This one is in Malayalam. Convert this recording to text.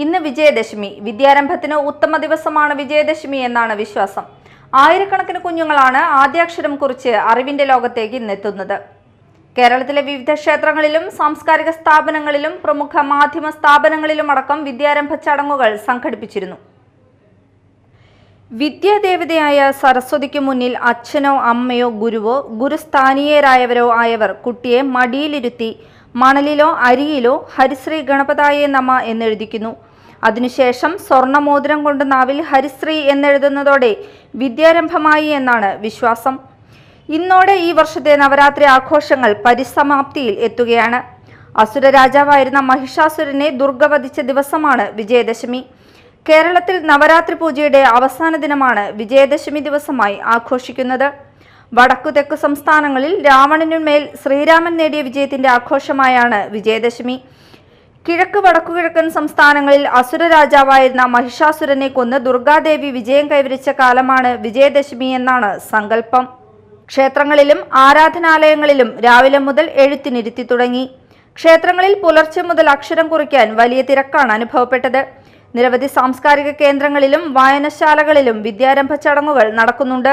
ഇന്ന് വിജയദശമി. വിദ്യാരംഭത്തിന് ഉത്തമ ദിവസമാണ് വിജയദശമി എന്നാണ് വിശ്വാസം. ആയിരക്കണക്കിന് കുഞ്ഞുങ്ങളാണ് ആദ്യാക്ഷരം കുറിച്ച് അറിവിന്റെ ലോകത്തേക്ക് ഇന്നെത്തുന്നത്. കേരളത്തിലെ വിവിധ ക്ഷേത്രങ്ങളിലും സാംസ്കാരിക സ്ഥാപനങ്ങളിലും പ്രമുഖ മാധ്യമ സ്ഥാപനങ്ങളിലും അടക്കം വിദ്യാരംഭ ചടങ്ങുകൾ സംഘടിപ്പിച്ചിരുന്നു. വിദ്യാദേവതയായ സരസ്വതിക്ക് മുന്നിൽ അച്ഛനോ അമ്മയോ ഗുരുവോ ഗുരുസ്ഥാനീയരായവരോ ആയവർ കുട്ടിയെ മടിയിലിരുത്തി മണലിലോ അരിയിലോ ഹരിശ്രീ ഗണപതായേ നമ എന്നെഴുതിക്കുന്നു. അതിനുശേഷം സ്വർണമോതിരം കൊണ്ട് നാവിൽ ഹരിശ്രീ എന്നെഴുതുന്നതോടെ വിദ്യാരംഭമായി എന്നാണ് വിശ്വാസം. ഇന്നോടെ ഈ വർഷത്തെ നവരാത്രി ആഘോഷങ്ങൾ പരിസമാപ്തിയിൽ എത്തുകയാണ്. അസുര രാജാവായിരുന്ന മഹിഷാസുരനെ ദുർഗ വധിച്ച ദിവസമാണ് വിജയദശമി. കേരളത്തിൽ നവരാത്രി പൂജയുടെ അവസാന ദിനമാണ് വിജയദശമി ദിവസമായി ആഘോഷിക്കുന്നത്. വടക്കു തെക്കു സംസ്ഥാനങ്ങളിൽ രാവണനുമേൽ ശ്രീരാമൻ നേടിയ വിജയത്തിന്റെ ആഘോഷമായാണ് വിജയദശമി. കിഴക്ക് വടക്കുകിഴക്കൻ സംസ്ഥാനങ്ങളിൽ അസുര രാജാവായിരുന്ന മഹിഷാസുരനെ കൊന്ന് ദുർഗാദേവി വിജയം കൈവരിച്ച കാലമാണ് വിജയദശമി എന്നാണ് സങ്കല്പം. ക്ഷേത്രങ്ങളിലും ആരാധനാലയങ്ങളിലും രാവിലെ മുതൽ എഴുത്തിനിരുത്തി തുടങ്ങി. ക്ഷേത്രങ്ങളിൽ പുലർച്ചെ മുതൽ അക്ഷരം കുറിക്കാൻ വലിയ തിരക്കാണ് അനുഭവപ്പെട്ടത്. നിരവധി സാംസ്കാരിക കേന്ദ്രങ്ങളിലും വായനശാലകളിലും വിദ്യാരംഭ ചടങ്ങുകൾ നടക്കുന്നുണ്ട്.